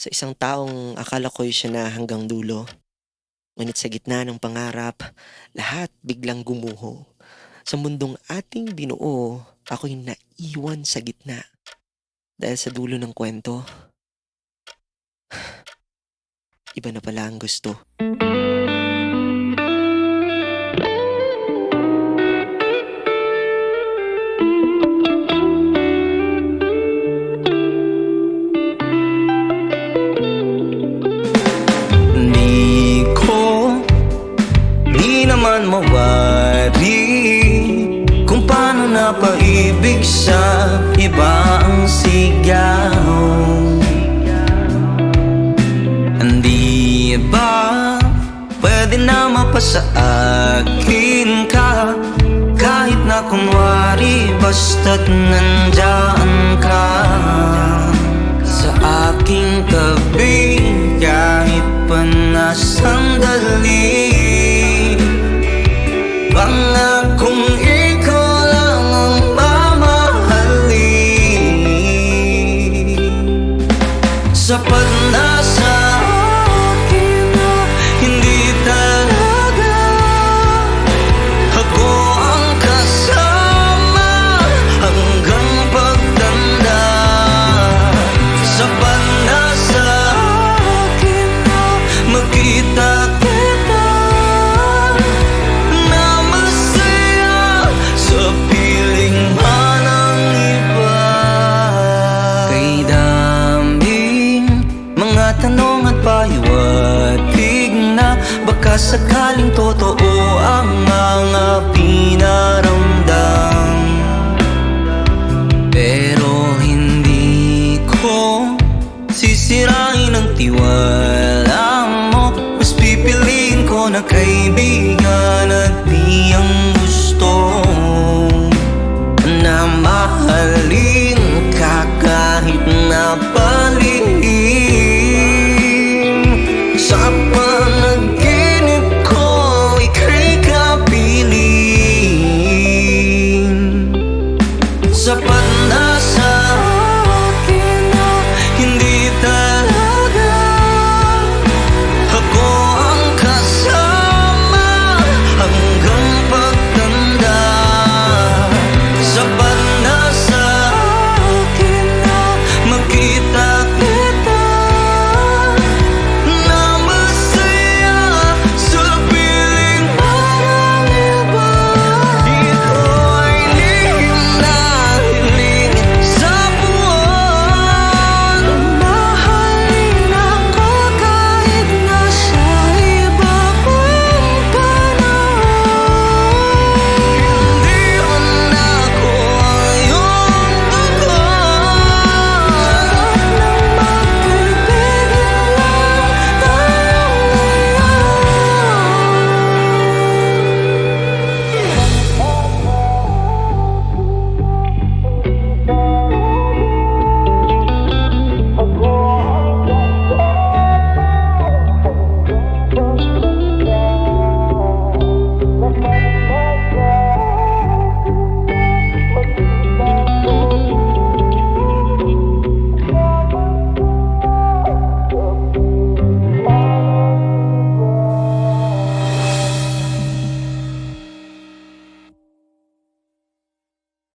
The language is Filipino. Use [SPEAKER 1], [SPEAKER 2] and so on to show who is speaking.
[SPEAKER 1] Sa isang taong akala ko'y siya na hanggang dulo. Ngunit sa gitna ng pangarap, lahat biglang gumuho. Sa mundong ating binuo, ako'y naiwan sa gitna. Dahil sa dulo ng kwento, iba na pala ang gusto.
[SPEAKER 2] Napaibig sa iba ang sigaw. Hindi ba Pwede na mapasa akin ka? Kahit na kunwari Basta't nandyan ka Sa aking tabi paliwatig na Baka sakaling totoo ang mga pinaramdam. Pero hindi ko sisirain ang tiwala mo. Mas pipiliin ko na kaibigan a button